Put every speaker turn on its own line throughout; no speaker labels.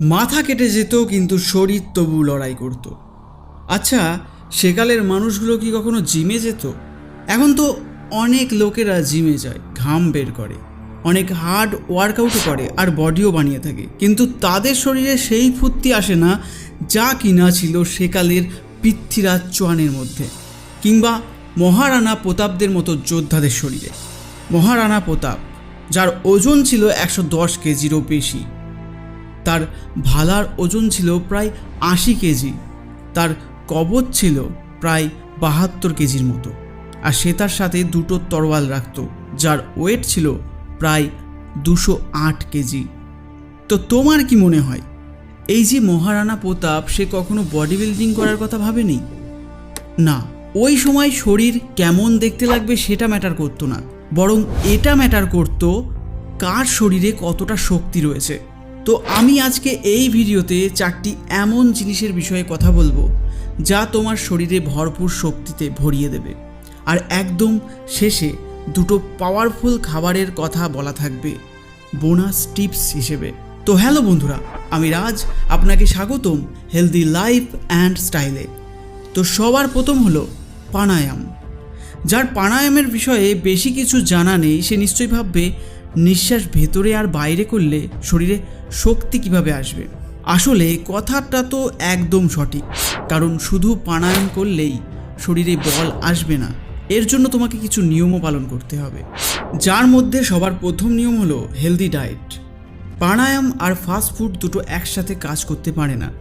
মাথা কেটে যেত কিন্তু শরীর তবু লড়াই করত। আচ্ছা সেকালের মানুষগুলো কি কখনো জিমে যেত? এখন তো অনেক লোকেরা জিমে যায়, ঘাম বের করে। অনেক হার্ড ওয়ার্কআউটও করে আর বডিও বানিয়ে থাকে। কিন্তু তাদের শরীরে সেই ফুর্তি আসে না যা কিনা ছিল সেকালের পৃথ্বীরাজ চোয়ানের মধ্যে কিংবা মহারানা প্রতাপদের মতো যোদ্ধাদের শরীরে। মহারানা প্রতাপ, যার ওজন ছিল একশো দশ কেজিরও বেশি তার ভালার ওজন ছিল প্রায় আশি কেজি, তার কবচ ছিল প্রায় বাহাত্তর কেজির মতো, আর সে তার সাথে দুটো তরোয়াল রাখত, যার ওয়েট ছিল প্রায় দুশো আট কেজি। তো তোমার কি মনে হয়, এই যে মহারানা প্রতাপ, সে কখনো বডি বিল্ডিং করার কথা ভাবেনি? না, ওই সময় শরীর কেমন দেখতে লাগবে সেটা ম্যাটার করতো না, বরং এটা ম্যাটার করতো কার শরীরে কতটা শক্তি রয়েছে। তো আমি আজকে এই ভিডিওতে চারটি এমন জিনিসের বিষয়ে কথা বলব যা তোমার শরীরে ভরপুর শক্তিতে ভরিয়ে দেবে। আর একদম শেষে দুটো পাওয়ারফুল খাবারের কথা বলা থাকবে বোনাস টিপস হিসেবে। তো হ্যালো বন্ধুরা, আমি রাজ, আপনাকে স্বাগতম হেলদি লাইফ অ্যান্ড স্টাইলে তো সবার প্রথম হলো প্রাণায়াম। যার প্রাণায়ামের বিষয়ে বেশি কিছু জানা নেই, সে নিশ্চয়ই ভাববে নিঃশ্বাস ভেতরে আর বাইরে করলে শরীরে শক্তি কীভাবে আসবে? আসলে কথাটা তো একদম সঠিক। কারণ শুধু প্রাণায়াম করলেই শরীরে বল আসবে না। এর জন্য তোমাকে কিছু নিয়মও পালন করতে হবে। যার মধ্যে সবার প্রথম নিয়ম হলো হেলদি ডায়েট প্রাণায়াম আর ফাস্ট ফুড দুটো একসাথে কাজ করতে পারে না।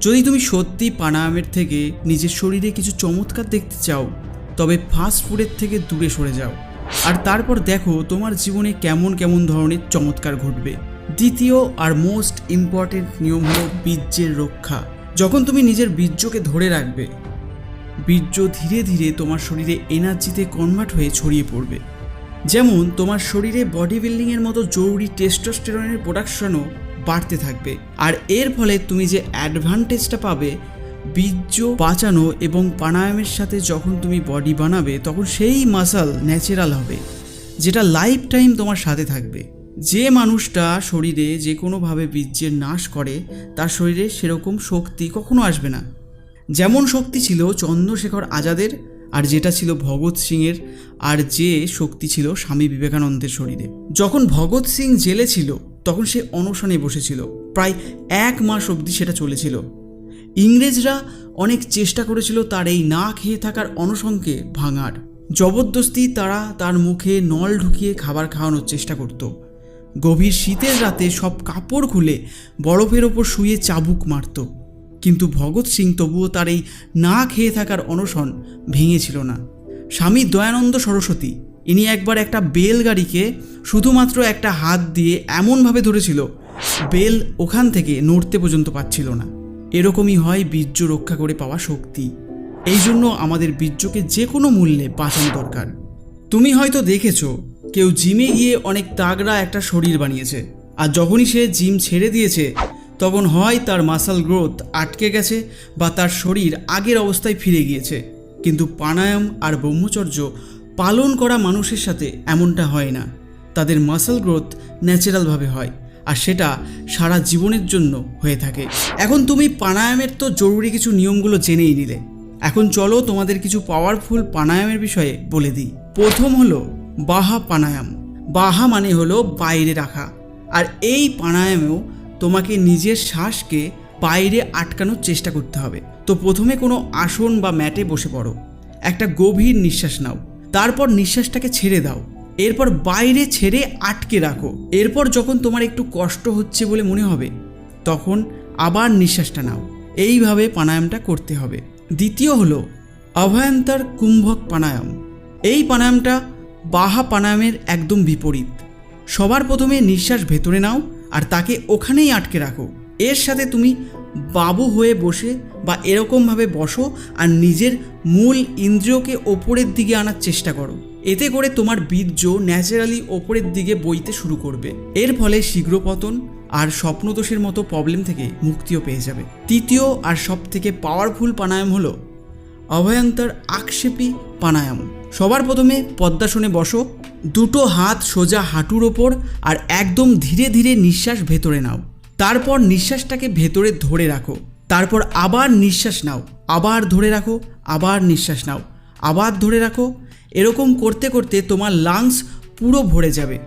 যদি তুমি সত্যি প্রাণায়ামের থেকে নিজের শরীরে কিছু চমৎকার দেখতে চাও, তবে ফাস্ট ফুডের থেকে দূরে সরে যাও। আর তারপর দেখো তোমার জীবনে কেমন কেমন ধরনের চমৎকার ঘটবে। দ্বিতীয় আর মোস্ট ইম্পর্টেন্ট নিয়ম হলো বীর্যের রক্ষা। যখন তুমি নিজের বীর্যকে ধরে রাখবে, বীর্য ধীরে ধীরে তোমার শরীরে এনার্জিতে কনভার্ট হয়ে ছড়িয়ে পড়বে। যেমন তোমার শরীরে বডি বিল্ডিংয়ের মতো জরুরি টেস্টোস্টেরনের প্রোডাকশনও বাড়তে থাকবে। আর এর ফলে তুমি যে অ্যাডভান্টেজটা পাবে বীর্য বাঁচানো এবং প্রাণায়ামের সাথে যখন তুমি বডি বানাবে, তখন সেই মাসাল ন্যাচারাল হবে, যেটা লাইফ টাইম তোমার সাথে থাকবে। যে মানুষটা শরীরে যে কোনোভাবে বীর্যের নাশ করে, তার শরীরে সেরকম শক্তি কখনো আসবে না। যেমন শক্তি ছিল চন্দ্রশেখর আজাদের, আর যেটা ছিল ভগৎ সিংয়ের, আর যে শক্তি ছিল স্বামী বিবেকানন্দের শরীরে। যখন ভগৎ সিং জেলে ছিল, তখন সে অনশনে বসেছিল। প্রায় এক মাস অবধি সেটা চলেছিল। ইংরেজরা অনেক চেষ্টা করেছিল তার এই না খেয়ে থাকার অনশনকে ভাঙার। জবরদস্তি তারা তার মুখে নল ঢুকিয়ে খাবার খাওয়ানোর চেষ্টা করত। গভীর শীতের রাতে সব কাপড় খুলে বরফের ওপর শুয়ে চাবুক মারত। কিন্তু ভগৎ সিং তবুও তার এই না খেয়ে থাকার অনশন ভেঙেছিল না। স্বামী দয়ানন্দ সরস্বতী, ইনি একবার একটা বেল গাড়িকে শুধুমাত্র একটা হাত দিয়ে এমনভাবে ধরেছিল, বেল ওখান থেকে নড়তে পর্যন্ত পাচ্ছিল না। এরকমই হয় বীর্য রক্ষা করে পাওয়া শক্তি। এই জন্য আমাদের বীর্যকে যে কোনো মূল্যে বাঁচানো দরকার। তুমি হয়তো দেখেছ, কেউ জিমে গিয়ে অনেক তাগড়া একটা শরীর বানিয়েছে। আর যখনই সে জিম ছেড়ে দিয়েছে, তখন হয় তার মাসাল গ্রোথ আটকে গেছে বা তার শরীর আগের অবস্থায় ফিরে গিয়েছে। কিন্তু প্রাণায়াম আর ব্রহ্মচর্য পালন করা মানুষের সাথে এমনটা হয় না। তাদের মাসেল গ্রোথ ন্যাচারালভাবে হয়। আর সেটা সারা জীবনের জন্য হয়ে থাকে। এখন তুমি প্রাণায়ামের তো জরুরি কিছু নিয়মগুলো জেনেই নিলে। এখন চলো তোমাদের কিছু পাওয়ারফুল প্রাণায়ামের বিষয়ে বলে দিই। প্রথম হলো বাহা প্রাণায়াম। বাহা মানে হলো বাইরে রাখা। আর এই প্রাণায়ামেও তোমাকে নিজের শ্বাসকে বাইরে আটকানোর চেষ্টা করতে হবে। তো প্রথমে কোনো আসন বা ম্যাটে বসে পড়ো। একটা গভীর নিঃশ্বাস নাও। তারপর নিঃশ্বাসটাকে ছেড়ে দাও। এরপর বাইরে ছেড়ে আটকে রাখো। এরপর যখন তোমার একটু কষ্ট হচ্ছে বলে মনে হবে, তখন আবার নিঃশ্বাসটা নাও। এইভাবে প্রাণায়ামটা করতে হবে। দ্বিতীয় হলো অভয়ন্তর কুম্ভক প্রাণায়াম। এই প্রাণায়ামটা বাহা প্রাণায়ামের একদম বিপরীত। সবার প্রথমে নিঃশ্বাস ভেতরে নাও আর তাকে ওখানেই আটকে রাখো। এর সাথে তুমি বাবু হয়ে বসে বা এরকমভাবে বসো আর নিজের মূল ইন্দ্রিয়কে ওপরের দিকে আনার চেষ্টা করো। এতে করে তোমার বীর্য ন্যাচারালি ওপরের দিকে বইতে শুরু করবে। এর ফলে শীঘ্র পতন আর স্বপ্নদোষের মতো প্রবলেম থেকে মুক্তিও পেয়ে যাবে। তৃতীয় আর সব থেকে পাওয়ারফুল প্রাণায়াম হলো অভয়ন্তর আক্ষেপী প্রাণায়াম। সবার প্রথমে পদ্মাসনে বসো, দুটো হাত সোজা হাঁটুর ওপর আর একদম ধীরে ধীরে নিঃশ্বাস ভেতরে নাও। তারপর নিঃশ্বাসটাকে ভেতরে ধরে রাখো। তারপর আবার নিঃশ্বাস নাও। আবার ধরে রাখো, আবার নিঃশ্বাস নাও। আবার ধরে রাখো। এরকম করতে করতে তোমার লাংস পুরো ভরে যাবে।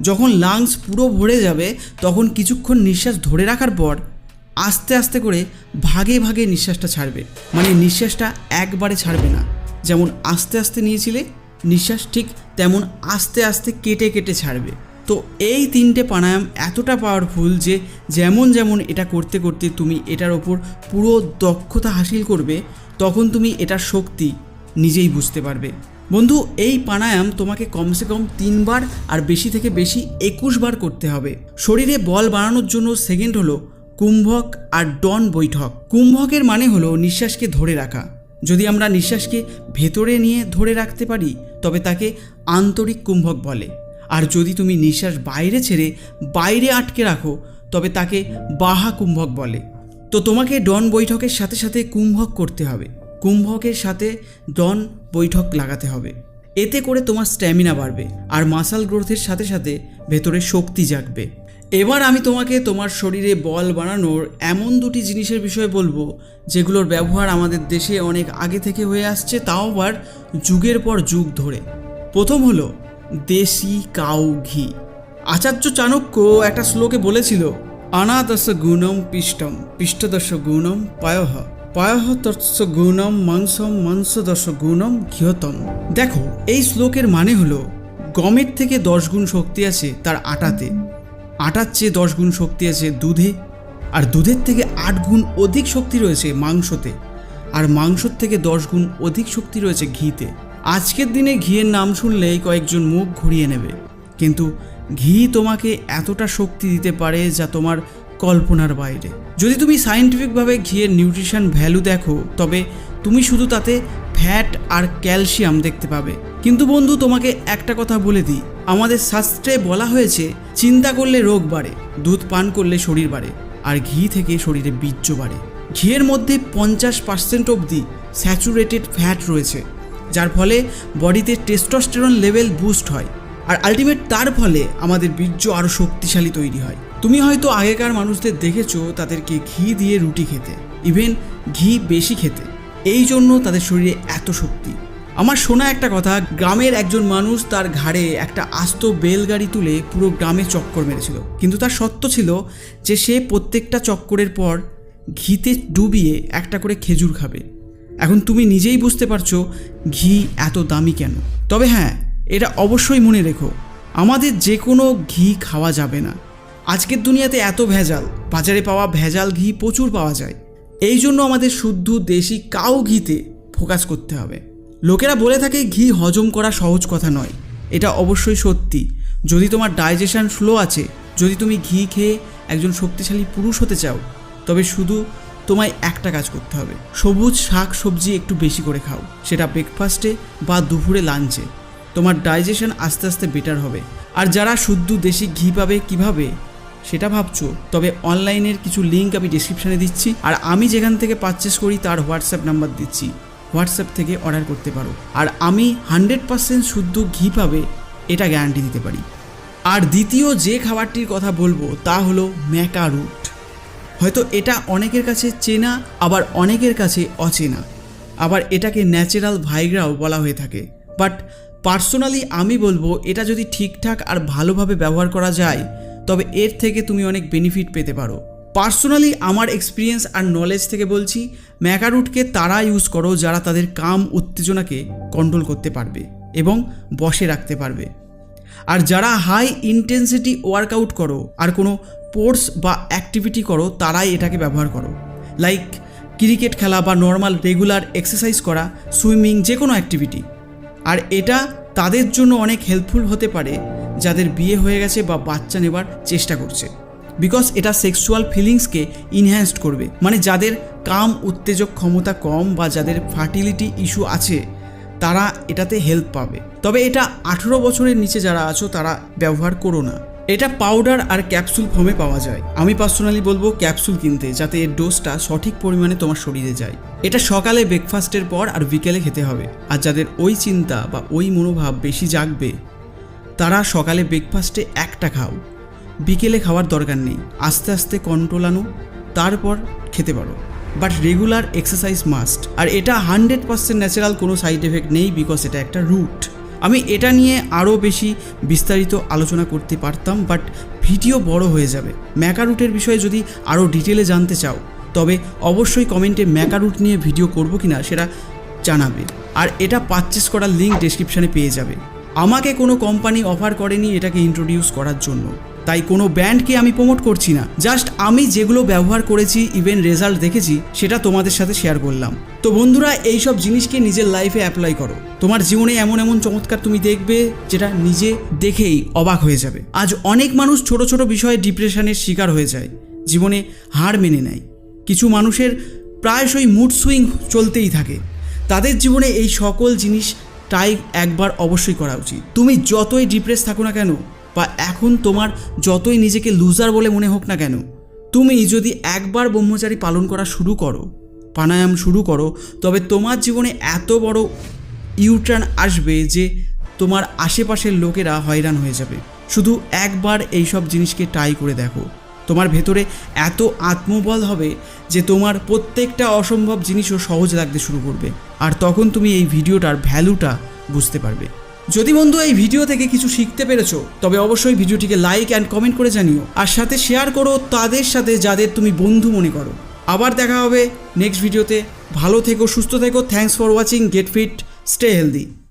যখন লাংস পুরো ভরে যাবে, তখন কিছুক্ষণ নিঃশ্বাস ধরে রাখার পর আস্তে আস্তে করে ভাগে ভাগে নিঃশ্বাসটা ছাড়বে। মানে নিঃশ্বাসটা একবারে ছাড়বে না। যেমন আস্তে আস্তে নিয়েছিলে, নিঃশ্বাস ঠিক তেমন আস্তে আস্তে কেটে কেটে ছাড়বে। তো এই তিনটে প্রাণায়াম এতটা পাওয়ারফুল যে যেমন যেমন এটা করতে করতে তুমি এটার ওপর পুরো দক্ষতা হাসিল করবে, তখন তুমি এটার শক্তি নিজেই বুঝতে পারবে। বন্ধু, এই প্রাণায়াম তোমাকে কমসে কম তিনবার আর বেশি থেকে বেশি একুশ বার করতে হবে। শরীরে বল বাড়ানোর জন্য সেকেন্ড হলো কুম্ভক আর ডন বৈঠক। কুম্ভকের মানে হলো নিঃশ্বাসকে ধরে রাখা। যদি আমরা নিঃশ্বাসকে ভেতরে নিয়ে ধরে রাখতে পারি, তবে তাকে আন্তরিক কুম্ভক বলে। আর যদি তুমি নিঃশ্বাস বাইরে ছেড়ে বাইরে আটকে রাখো, তবে তাকে বাহা কুম্ভক বলে। তো তোমাকে ডন বৈঠকের সাথে সাথে কুম্ভক করতে হবে। কুম্ভকের সাথে ডন বৈঠক লাগাতে হবে। এতে করে তোমার স্ট্যামিনা বাড়বে আর মাসাল গ্রোথের সাথে সাথে ভেতরে শক্তি জাগবে। এবার আমি তোমাকে তোমার শরীরে বল বানানোর এমন দুটি জিনিসের বিষয়ে বলব, যেগুলোর ব্যবহার আমাদের দেশে অনেক আগে থেকে হয়ে আসছে, তাও আবার যুগের পর যুগ ধরে। প্রথম হলো দেশি কাউ ঘি। আচার্য চাণক্য একটা শ্লোকে বলেছিল, অনাদশ গুণম পিষ্টম, পিষ্টদশ গুণম পায়হ পায়হ তৎস গুণম মাংসম মাংসদশ গুণম ঘিয়তম দেখো, এই শ্লোকের মানে হলো, গমের থেকে দশ গুণ শক্তি আছে তার আটাতে। আটার চেয়ে দশ গুণ শক্তি আছে দুধে, আর দুধের থেকে আট গুণ অধিক শক্তি রয়েছে মাংসতে, আর মাংসর থেকে দশ গুণ অধিক শক্তি রয়েছে ঘিতে। আজকের দিনে ঘিয়ের নাম শুনলেই কয়েকজন মুখ ঘুরিয়ে নেবে। কিন্তু ঘি তোমাকে এতটা শক্তি দিতে পারে যা তোমার কল্পনার বাইরে। যদি তুমি সায়েন্টিফিকভাবে ঘিয়ের নিউট্রিশন ভ্যালু দেখো, তবে তুমি শুধু তাতে ফ্যাট আর ক্যালসিয়াম দেখতে পাবে। কিন্তু বন্ধু, তোমাকে একটা কথা বলে দিই। আমাদের শাস্ত্রে বলা হয়েছে, চিন্তা করলে রোগ বাড়ে, দুধ পান করলে শরীর বাড়ে, আর ঘি থেকে শরীরে বীর্য বাড়ে। ঘিয়ের মধ্যে পঞ্চাশ পার্সেন্ট অবধি স্যাচুরেটেড ফ্যাট রয়েছে। যার ফলে বডিতে টেস্টোস্টেরন লেভেল বুস্ট হয়। আর আলটিমেট তার ফলে আমাদের বীর্য আরও শক্তিশালী তৈরি হয়। তুমি হয়তো আগেকার মানুষদের দেখেছ তাদেরকে ঘি দিয়ে রুটি খেতে। ইভেন ঘি বেশি খেতে। এই জন্য তাদের শরীরে এত শক্তি। আমার শোনা একটা কথা, গ্রামের একজন মানুষ তার ঘাড়ে একটা আস্ত বেলগাড়ি তুলে পুরো গ্রামে চক্কর মেরেছিল। কিন্তু তার সত্য ছিল যে সে প্রত্যেকটা চক্করের পর ঘিতে ডুবিয়ে একটা করে খেজুর খাবে। এখন তুমি নিজেই বুঝতে পারছ ঘি এত দামি কেন। তবে হ্যাঁ এটা অবশ্যই মনে রেখো, আমাদের যে কোনো ঘি খাওয়া যাবে না। আজকের দুনিয়াতে এত ভেজাল, বাজারে পাওয়া ভেজাল ঘি প্রচুর পাওয়া যায়। এই জন্য আমাদের শুদ্ধ দেশি কাউ ঘিতে ফোকাস করতে হবে। লোকেরা বলে থাকে ঘি হজম করা সহজ কথা নয়, এটা অবশ্যই সত্যি। যদি তোমার ডাইজেশন স্লো আছে, যদি তুমি ঘি খেয়ে একজন শক্তিশালী পুরুষ হতে চাও, তবে শুধু তোমায় একটা কাজ করতে হবে। সবুজ শাক সবজি একটু বেশি করে খাও। সেটা ব্রেকফাস্টে বা দুপুরে লাঞ্চে তোমার ডাইজেশন আস্তে আস্তে বেটার হবে। আর যারা শুদ্ধ দেশি ঘি পাবে কীভাবে, সেটা ভাবছ? তবে অনলাইনের কিছু লিঙ্ক আমি ডিসক্রিপশানে দিচ্ছি। আর আমি যেখান থেকে পারচেস করি, তার হোয়াটসঅ্যাপ নাম্বার দিচ্ছি। হোয়াটসঅ্যাপ থেকে অর্ডার করতে পারো। আর আমি হান্ড্রেড পার্সেন্ট শুদ্ধ ঘি পাবে, এটা গ্যারান্টি দিতে পারি। আর দ্বিতীয় যে খাবারটির কথা বলব, তা হলো ম্যাকা রুট হয়তো এটা অনেকের কাছে চেনা, আবার অনেকের কাছে অচেনা। আবার এটাকে ন্যাচারাল ভাইগ্রাও বলা হয়ে থাকে। বাট পার্সোনালি আমি বলব, এটা যদি ঠিকঠাক আর ভালোভাবে ব্যবহার করা যায়, তবে এর থেকে তুমি অনেক বেনিফিট পেতে পারো। পার্সোনালি আমার এক্সপিরিয়েন্স আর নলেজ থেকে বলছি, ম্যাকারুটকে তারা ইউজ করো যারা তাদের কাম উত্তেজনাকে কন্ট্রোল করতে পারবে এবং বসে রাখতে পারবে। আর যারা হাই ইন্টেন্সিটি ওয়ার্কআউট করো, আর কোনো স্পোর্টস বা অ্যাক্টিভিটি করো, তারাই এটাকে ব্যবহার করো। লাইক ক্রিকেট খেলা বা নর্মাল রেগুলার এক্সারসাইজ করা, সুইমিং যে কোনো অ্যাক্টিভিটি। আর এটা তাদের জন্য অনেক হেল্পফুল হতে পারে, যাদের বিয়ে হয়ে গেছে বা বাচ্চা নেবার চেষ্টা করছে। বিকজ এটা সেক্সুয়াল ফিলিংসকে ইনহ্যান্সড করবে। মানে যাদের কাম, উত্তেজক ক্ষমতা কম বা যাদের ফার্টিলিটি ইস্যু আছে, তারা এটাতে হেল্প পাবে। তবে এটা আঠেরো বছরের নিচে যারা আছো, তারা ব্যবহার করো না। এটা পাউডার আর ক্যাপসুল ফর্মে পাওয়া যায়। আমি পার্সোনালি বলব ক্যাপসুল কিনতে, যাতে এর ডোজটা সঠিক পরিমাণে তোমার শরীরে যায়। এটা সকালে ব্রেকফাস্টের পর আর বিকেলে খেতে হবে। আর যাদের ওই চিন্তা বা ওই মনোভাব বেশি জাগবে, তারা সকালে ব্রেকফাস্টে একটা খাও। বিকেলে খাওয়ার দরকার নেই। আস্তে আস্তে কন্ট্রোল আনো, তারপর খেতে পারো। বাট রেগুলার এক্সারসাইজ মাস্ট আর এটা হান্ড্রেড পার্সেন্ট ন্যাচারাল কোনো সাইড এফেক্ট নেই বিকজ এটা একটা রুট আমি এটা নিয়ে আরও বেশি বিস্তারিত আলোচনা করতে পারতাম বাট ভিডিও বড় হয়ে যাবে। ম্যাকারুটের বিষয়ে যদি আরও ডিটেলে জানতে চাও, তবে অবশ্যই কমেন্টে ম্যাকারুট নিয়ে ভিডিও করব কি না সেটা জানাবে। আর এটা পারচেস করার লিঙ্ক ডেসক্রিপশানে পেয়ে যাবে। আমাকে কোনো কোম্পানি অফার করেনি এটাকে ইন্ট্রোডিউস করার জন্য। তাই কোনো ব্র্যান্ডকে আমি প্রমোট করছি না। জাস্ট আমি যেগুলো ব্যবহার করেছি ইভেন রেজাল্ট দেখেছি, সেটা তোমাদের সাথে শেয়ার করলাম। তো বন্ধুরা এই সব জিনিসকে নিজের লাইফে অ্যাপ্লাই করো। তোমার জীবনে এমন এমন চমৎকার তুমি দেখবে, যেটা নিজে দেখেই অবাক হয়ে যাবে। আজ অনেক মানুষ ছোট ছোট বিষয়ে ডিপ্রেশনের শিকার হয়ে যায়, জীবনে হার মেনে নেয়। কিছু মানুষের প্রায়শই মুড সুইং চলতেই থাকে। তাদের জীবনে এই সকল জিনিস তাই একবার অবশ্যই করা উচিত। তুমি যতই ডিপ্রেস থাকো না কেন বা এখন তোমার যতই নিজেকে লুজার বলে মনে হোক না কেন, তুমি যদি একবার ব্রহ্মচারী পালন করা শুরু করো, প্রাণায়াম শুরু করো, তবে তোমার জীবনে এত বড় ইউটার্ন আসবে যে তোমার আশেপাশের লোকেরা হয়রান হয়ে যাবে। শুধু একবার এই সব জিনিসকে ট্রাই করে দেখো। তোমার ভেতরে এত আত্মবল হবে যে তোমার প্রত্যেকটা অসম্ভব জিনিসও সহজ লাগতে শুরু করবে। আর তখন তুমি এই ভিডিওটার ভ্যালুটা বুঝতে পারবে। যদি বন্ধু এই ভিডিও থেকে কিছু শিখতে পেরেছ, তবে অবশ্যই ভিডিওটিকে লাইক অ্যান্ড কমেন্ট করে জানিও। আর সাথে শেয়ার করো তাদের সাথে যাদের তুমি বন্ধু মনে করো। আবার দেখা হবে নেক্সট ভিডিওতে ভালো থেকো, সুস্থ থেকো। Thanks for watching get fit stay healthy